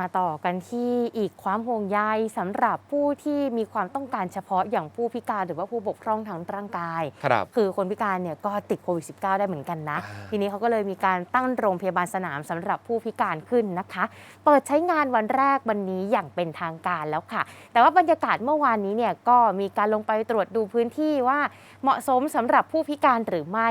มาต่อกันที่อีกความห่วงใยสำหรับผู้ที่มีความต้องการเฉพาะอย่างผู้พิการหรือว่าผู้บกพร่องทางร่างกายครับคือคนพิการเนี่ยก็ติดโควิด -19 ได้เหมือนกันนะอ่าทีนี้เขาก็เลยมีการตั้งโรงพยาบาลสนามสำหรับผู้พิการขึ้นนะคะ เปิดใช้งานวันแรกวันนี้อย่างเป็นทางการแล้วค่ะ แต่ว่าบรรยากาศเมื่อวานนี้เนี่ยก็มีการลงไปตรวจดูพื้นที่ว่าเหมาะสมสำหรับผู้พิการหรือไม่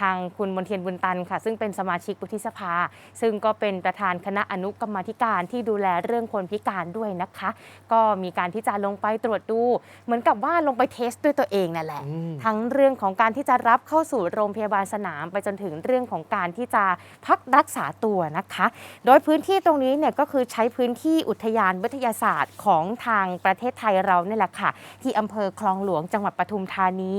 ทางคุณมนเทียนบุญตันค่ะ ซึ่งเป็นสมาชิกวุฒิสภา ซึ่งก็เป็นประธานคณะอนุกรรมาธิการที่ดูแลเรื่องคนพิการด้วยนะคะ ก็มีการที่จะลงไปตรวจดู เหมือนกับว่าลงไปเทสด้วยตัวเองนั่นแหละอืมทั้งเรื่องของการที่จะรับเข้าสู่โรงพยาบาลสนาม ไปจนถึงเรื่องของการที่จะพักรักษาตัวนะคะ โดยพื้นที่ตรงนี้เนี่ยก็คือใช้พื้นที่อุทยานวิทยาศาสตร์ของทางประเทศไทยเราเนี่ยแหละค่ะ ที่อำเภอคลองหลวงจังหวัดปทุมธานี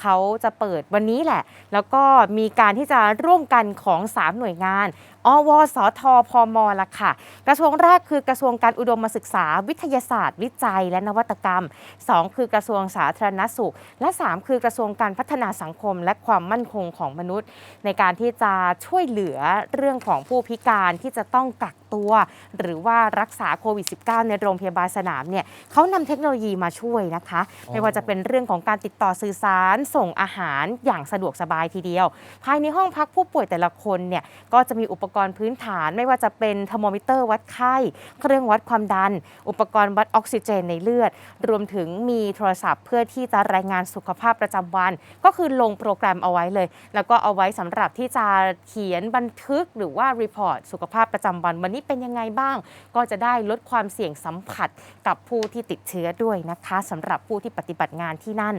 เขาจะเปิดวันนี้แหละ แล้วก็มีการที่จะร่วมกันของ 3 หน่วยงานอวสทพมละค่ะ กระทรวงแรกคือกระทรวงการอุดมศึกษา วิทยาศาสตร์ วิจัย และนวัตกรรม 2 คือกระทรวงสาธารณสุข และ 3 คือกระทรวงการพัฒนาสังคม และความมั่นคงของมนุษย์ ในการที่จะช่วยเหลือเรื่องของผู้พิการที่จะต้องกัก ตัว หรือว่ารักษาโควิด -19 ในโรงพยาบาลสนามเนี่ยเขานำเทคโนโลยีมาช่วยนะคะอ๋อไม่ว่าจะเป็นเรื่องของการติดต่อสื่อสารส่งอาหารอย่างสะดวกสบายทีเดียว ภายในห้องพักผู้ป่วยแต่ละคนเนี่ยก็จะมีอุปกรณ์พื้นฐานไม่ว่าจะเป็นเทอร์โมมิเตอร์วัดไข้ เครื่องวัดความดัน อุปกรณ์วัดออกซิเจนในเลือด รวมถึงมีโทรศัพท์ เพื่อที่จะรายงานสุขภาพประจำวัน ก็คือลงโปรแกรมเอาไว้เลย แล้วก็เอาไว้สำหรับที่จะเขียนบันทึกหรือว่ารีพอร์ตสุขภาพประจำวันวันนี้เป็นยังไงบ้าง ก็จะได้ลดความเสี่ยงสัมผัสกับผู้ที่ติดเชื้อด้วยนะคะสำหรับผู้ที่ปฏิบัติงานที่นั่น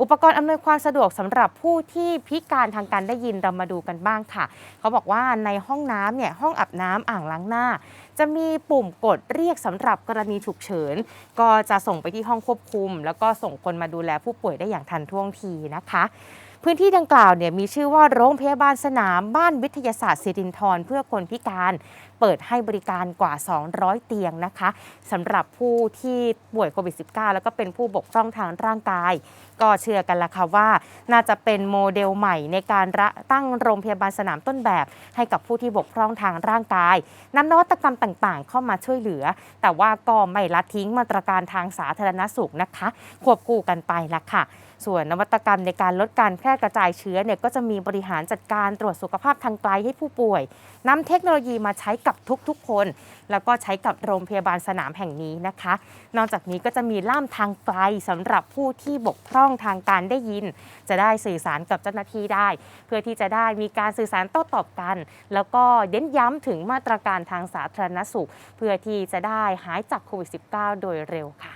อุปกรณ์อำนวยความสะดวกสำหรับผู้ที่พิการทางการได้ยินเรามาดูกันบ้างค่ะ เขาบอกว่าในห้องน้ำเนี่ยห้องอาบน้ำอ่างล้างหน้า จะมีปุ่มกดเรียกสำหรับกรณีฉุกเฉิน ก็จะส่งไปที่ห้องควบคุม แล้วก็ส่งคนมาดูแลผู้ป่วยได้อย่างทันท่วงทีนะคะ พื้นที่ดังกล่าวเนี่ยมีชื่อว่าโรงพยาบาลสนามบ้านวิทยาศาสตร์สิรินทรเพื่อคนพิการ เปิดให้บริการกว่า 200 เตียงนะคะสำหรับผู้ที่ป่วยโควิด -19 แล้วก็เป็นผู้บกพร่องทางร่างกาย ก็เชื่อกันละค่ะว่า น่าจะเป็นโมเดลใหม่ในการระตั้งโรงพยาบาลสนามต้นแบบ ให้กับผู้ที่บกพร่องทางร่างกายนำนวัตกรรมต่างๆ เข้ามาช่วยเหลือ แต่ว่าก็ไม่ละทิ้งมาตรการทางสาธารณสุขนะคะ ควบคู่กันไปละค่ะ ส่วนนวัตกรรมในการลดการแพร่กระจายเชื้อเนี่ยก็จะมีบริหารจัดการตรวจสุขภาพทางไกลให้ผู้ป่วยนำเทคโนโลยีมาใช้กับทุกๆคน แล้วก็ใช้กับโรงพยาบาลสนามแห่งนี้นะคะ นอกจากนี้ก็จะมีล่ามทางไกลสำหรับผู้ที่บกพร่องทางการได้ยิน จะได้สื่อสารกับเจ้าหน้าที่ได้ เพื่อที่จะได้มีการสื่อสารโต้ตอบกัน แล้วก็เน้นย้ำถึงมาตรการทางสาธารณสุข เพื่อที่จะได้หายจากโควิด -19 โดยเร็วค่ะ